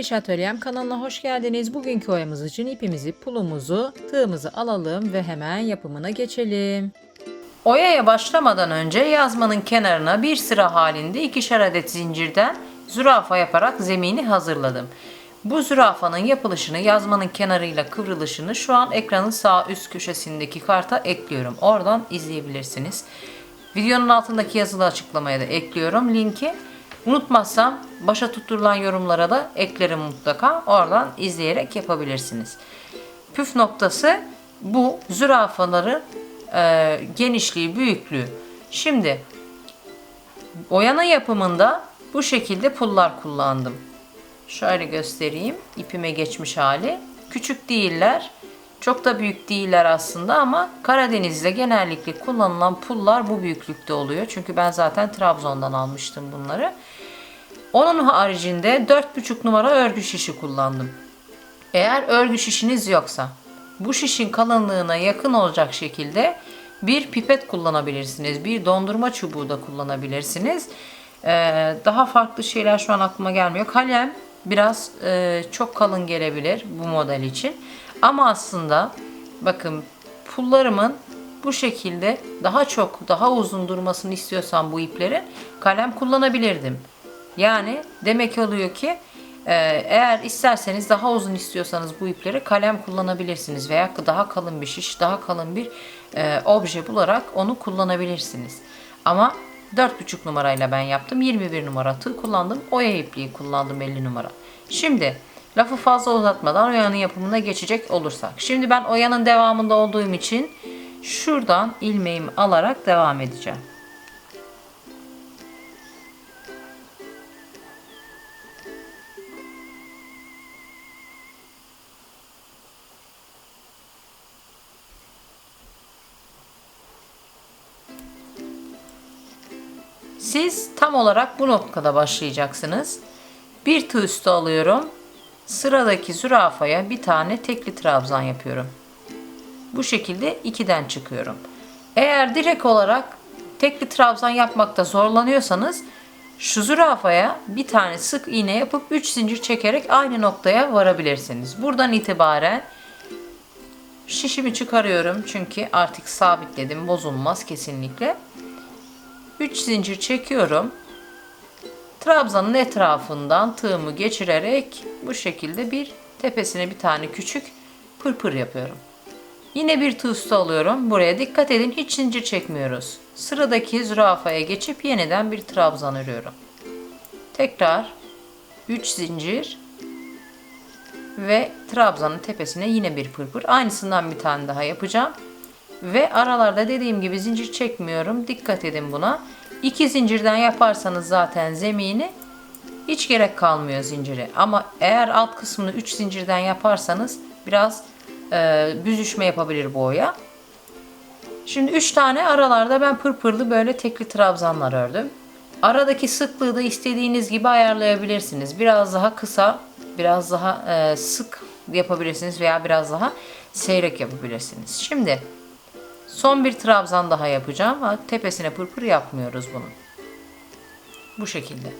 İş Atölyem kanalına hoş geldiniz. Bugünkü oyamız için ipimizi, pulumuzu, tığımızı alalım ve hemen yapımına geçelim. Oyaya başlamadan önce yazmanın kenarına bir sıra halinde ikişer adet zincirden zürafa yaparak zemini hazırladım. Bu zürafanın yapılışını, yazmanın kenarıyla kıvrılışını şu an ekranın sağ üst köşesindeki karta ekliyorum. Oradan izleyebilirsiniz. Videonun altındaki yazılı açıklamaya da ekliyorum linki. Unutmazsam başa tutturulan yorumlara da eklerim mutlaka. Oradan izleyerek yapabilirsiniz. Püf noktası bu zürafaları e, genişliği, büyüklüğü. Şimdi oyana yapımında bu şekilde pullar kullandım. Şöyle göstereyim. İpime geçmiş hali. Küçük değiller. Çok da büyük değiller aslında ama Karadeniz'de genellikle kullanılan pullar bu büyüklükte oluyor. Çünkü ben zaten Trabzon'dan almıştım bunları. Onun haricinde 4,5 numara örgü şişi kullandım. Eğer örgü şişiniz yoksa bu şişin kalınlığına yakın olacak şekilde bir pipet kullanabilirsiniz. Bir dondurma çubuğu da kullanabilirsiniz. Ee, daha farklı şeyler şu an aklıma gelmiyor. Kalem biraz e, çok kalın gelebilir bu model için. Ama aslında bakın pullarımın bu şekilde daha çok daha uzun durmasını istiyorsam bu iplerin kalem kullanabilirdim. Yani demek oluyor ki e, eğer isterseniz daha uzun istiyorsanız bu ipleri kalem kullanabilirsiniz veya daha kalın bir şiş, daha kalın bir e, obje bularak onu kullanabilirsiniz. Ama 4,5 numarayla ben yaptım. 21 numara tığ kullandım. Oya ipliği kullandım 50 numara. Şimdi lafı fazla uzatmadan oyanın yapımına geçecek olursak. Şimdi ben oyanın devamında olduğum için şuradan ilmeğimi alarak devam edeceğim. Siz tam olarak bu noktada başlayacaksınız. Bir tığ üstü alıyorum. Sıradaki zürafaya bir tane tekli trabzan yapıyorum. Bu şekilde ikiden çıkıyorum. Eğer direkt olarak tekli trabzan yapmakta zorlanıyorsanız şu zürafaya bir tane sık iğne yapıp 3 zincir çekerek aynı noktaya varabilirsiniz. Buradan itibaren şişimi çıkarıyorum çünkü artık sabitledim bozulmaz kesinlikle. 3 zincir çekiyorum. Trabzanın etrafından tığımı geçirerek bu şekilde bir tepesine bir tane küçük pırpır yapıyorum. Yine bir tığ alıyorum. Buraya dikkat edin hiç zincir çekmiyoruz. Sıradaki zürafaya geçip yeniden bir trabzan örüyorum. Tekrar 3 zincir ve trabzanın tepesine yine bir pırpır. Aynısından bir tane daha yapacağım. Ve aralarda dediğim gibi zincir çekmiyorum. Dikkat edin buna. İki zincirden yaparsanız zaten zemini hiç gerek kalmıyor zincire. Ama eğer alt kısmını 3 zincirden yaparsanız biraz e, büzüşme yapabilir bu. Şimdi 3 tane aralarda ben pırpırlı böyle tekli trabzanlar ördüm. Aradaki sıklığı da istediğiniz gibi ayarlayabilirsiniz. Biraz daha kısa, biraz daha e, sık yapabilirsiniz veya biraz daha seyrek yapabilirsiniz. Şimdi Son bir trabzan daha yapacağım. Ha, tepesine pırpır yapmıyoruz bunun. Bu şekilde.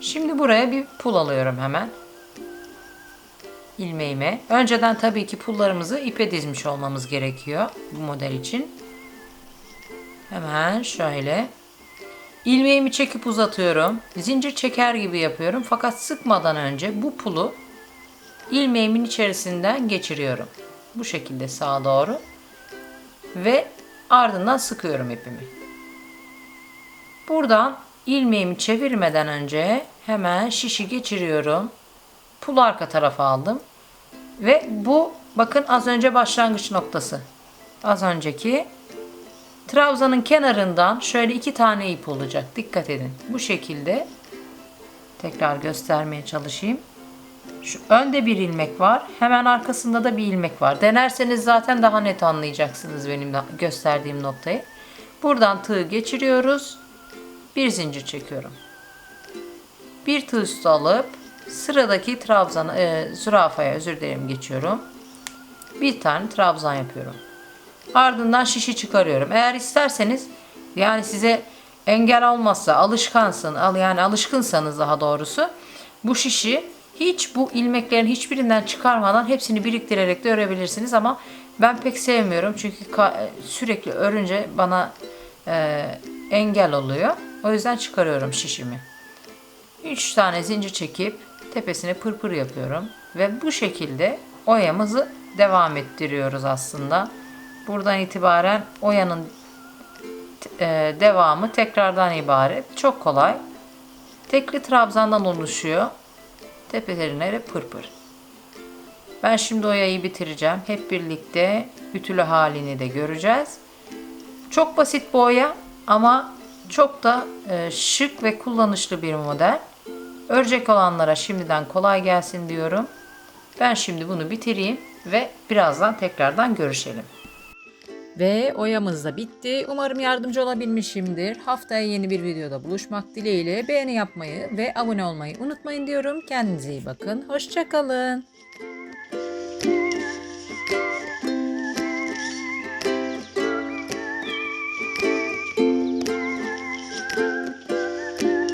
Şimdi buraya bir pul alıyorum hemen. ilmeğime. Önceden tabii ki pullarımızı ipe dizmiş olmamız gerekiyor bu model için. Hemen şöyle. ilmeğimi çekip uzatıyorum. Zincir çeker gibi yapıyorum. Fakat sıkmadan önce bu pulu ilmeğimin içerisinden geçiriyorum. Bu şekilde sağa doğru ve ardından sıkıyorum ipimi. Buradan ilmeğimi çevirmeden önce hemen şişi geçiriyorum. Pul arka tarafa aldım. Ve bu bakın az önce başlangıç noktası. Az önceki trabzanın kenarından şöyle iki tane ip olacak. Dikkat edin. Bu şekilde tekrar göstermeye çalışayım. Şu önde bir ilmek var. Hemen arkasında da bir ilmek var. Denerseniz zaten daha net anlayacaksınız benim gösterdiğim noktayı. Buradan tığ geçiriyoruz. Bir zincir çekiyorum. Bir tığ üstü alıp sıradaki trabzan e, zürafaya özür dilerim geçiyorum. Bir tane trabzan yapıyorum. Ardından şişi çıkarıyorum. Eğer isterseniz yani size engel olmazsa alışkansın yani alışkınsanız daha doğrusu bu şişi Hiç bu ilmeklerin hiçbirinden çıkarmadan hepsini biriktirerek de örebilirsiniz ama ben pek sevmiyorum çünkü ka- sürekli örünce bana e, engel oluyor. O yüzden çıkarıyorum şişimi. 3 tane zincir çekip tepesine pırpır yapıyorum ve bu şekilde oyamızı devam ettiriyoruz aslında. Buradan itibaren oyanın e, devamı tekrardan ibaret. Çok kolay. Tekli trabzandan oluşuyor. Tepelerine pırpır. Ben şimdi oyayı bitireceğim. Hep birlikte ütülü halini de göreceğiz. Çok basit bu oya ama çok da e, şık ve kullanışlı bir model. Örecek olanlara şimdiden kolay gelsin diyorum. Ben şimdi bunu bitireyim ve birazdan tekrardan görüşelim. Ve oyamız da bitti. Umarım yardımcı olabilmişimdir. Haftaya yeni bir videoda buluşmak dileğiyle beğeni yapmayı ve abone olmayı unutmayın diyorum. Kendinize iyi bakın. Hoşçakalın.